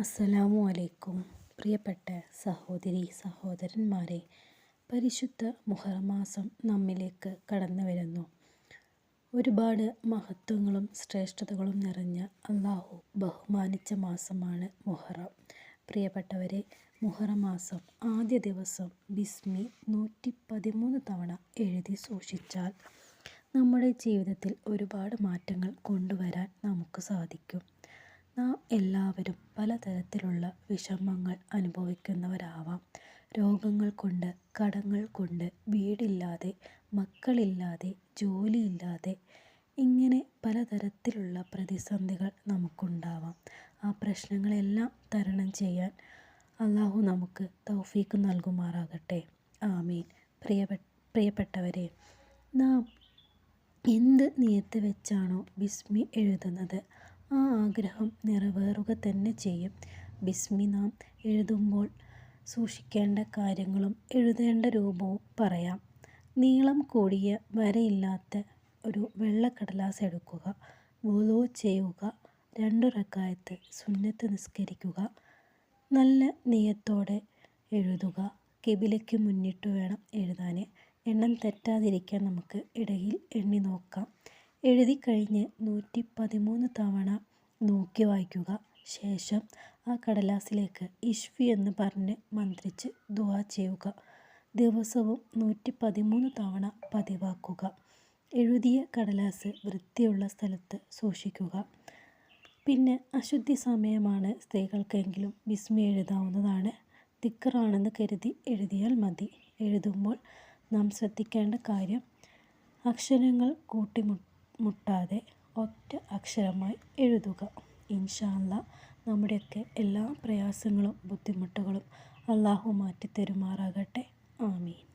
അസ്സലാമു അലൈക്കും. പ്രിയപ്പെട്ട സഹോദരി സഹോദരന്മാരെ പരിശുദ്ധ മുഹറമാസം നമ്മിലേക്ക് കടന്നു വരുന്നു. ഒരുപാട് മഹത്വങ്ങളും ശ്രേഷ്ഠതകളും നിറഞ്ഞ അള്ളാഹു ബഹുമാനിച്ച മാസമാണ് മുഹറം. പ്രിയപ്പെട്ടവരെ മുഹറമാസം ആദ്യ ദിവസം ബിസ്മി നൂറ്റി പതിമൂന്ന് തവണ എഴുതി സൂക്ഷിച്ചാൽ നമ്മുടെ ജീവിതത്തിൽ ഒരുപാട് മാറ്റങ്ങൾ കൊണ്ടുവരാൻ നമുക്ക് സാധിക്കും. നാം എല്ലാവരും പലതരത്തിലുള്ള വിഷമങ്ങൾ അനുഭവിക്കുന്നവരാവാം. രോഗങ്ങൾ കൊണ്ട് കടങ്ങൾ കൊണ്ട് വീടില്ലാതെ മക്കളില്ലാതെ ജോലിയില്ലാതെ ഇങ്ങനെ പലതരത്തിലുള്ള പ്രതിസന്ധികൾ നമുക്കുണ്ടാവാം. ആ പ്രശ്നങ്ങളെല്ലാം തരണം ചെയ്യാൻ അള്ളാഹു നമുക്ക് തൗഫീക്ക് നൽകുമാറാകട്ടെ. ആമീൻ. പ്രിയപ്പെട്ട പ്രിയപ്പെട്ടവരെ നാം എന്ത് നിയത്ത് വെച്ചാണോ ബിസ്മി എഴുതുന്നത്? ആ ആഗ്രഹം നിറവേറുക തന്നെ ചെയ്യും. ബിസ്മി നാം എഴുതുമ്പോൾ സൂക്ഷിക്കേണ്ട കാര്യങ്ങളും എഴുതേണ്ട രൂപവും പറയാം. നീളം കൂടിയ വരയില്ലാത്ത ഒരു വെള്ളക്കടലാസ് എടുക്കുക. വുളു ചെയ്യുക. രണ്ടു റക്കായത്ത് സുന്നത്ത് നിസ്കരിക്കുക. നല്ല നിയത്തോടെ എഴുതുക. കെബിലയ്ക്ക് മുന്നിട്ട് വേണം എഴുതാൻ എണ്ണം തെറ്റാതിരിക്കാൻ നമുക്ക് ഇടയിൽ എണ്ണി നോക്കാം. എഴുതി കഴിഞ്ഞ് നൂറ്റി പതിമൂന്ന് തവണ നോക്കി വായിക്കുക. ശേഷം ആ കടലാസിലേക്ക് ഇഷ്ഫി എന്ന് പറഞ്ഞ് മന്ത്രിച്ച് ദുവാ ചെയ്യുക. ദിവസവും നൂറ്റി പതിമൂന്ന് തവണ പതിവാക്കുക. എഴുതിയ കടലാസ് വൃത്തിയുള്ള സ്ഥലത്ത് സൂക്ഷിക്കുക. പിന്നെ അശുദ്ധി സമയമാണ് സ്ത്രീകൾക്കെങ്കിലും വിസ്മി എഴുതാവുന്നതാണ്. തിക്കറാണെന്ന് കരുതി എഴുതിയാൽ മതി. എഴുതുമ്പോൾ നാം ശ്രദ്ധിക്കേണ്ട കാര്യം അക്ഷരങ്ങൾ കൂട്ടിമു മുട്ടാതെ ഒറ്റ അക്ഷരമായി എഴുതുക. ഇൻഷാല്ല നമ്മുടെയൊക്കെ എല്ലാ പ്രയാസങ്ങളും ബുദ്ധിമുട്ടുകളും അള്ളാഹു മാറ്റി തരുമാറാകട്ടെ ആമീൻ.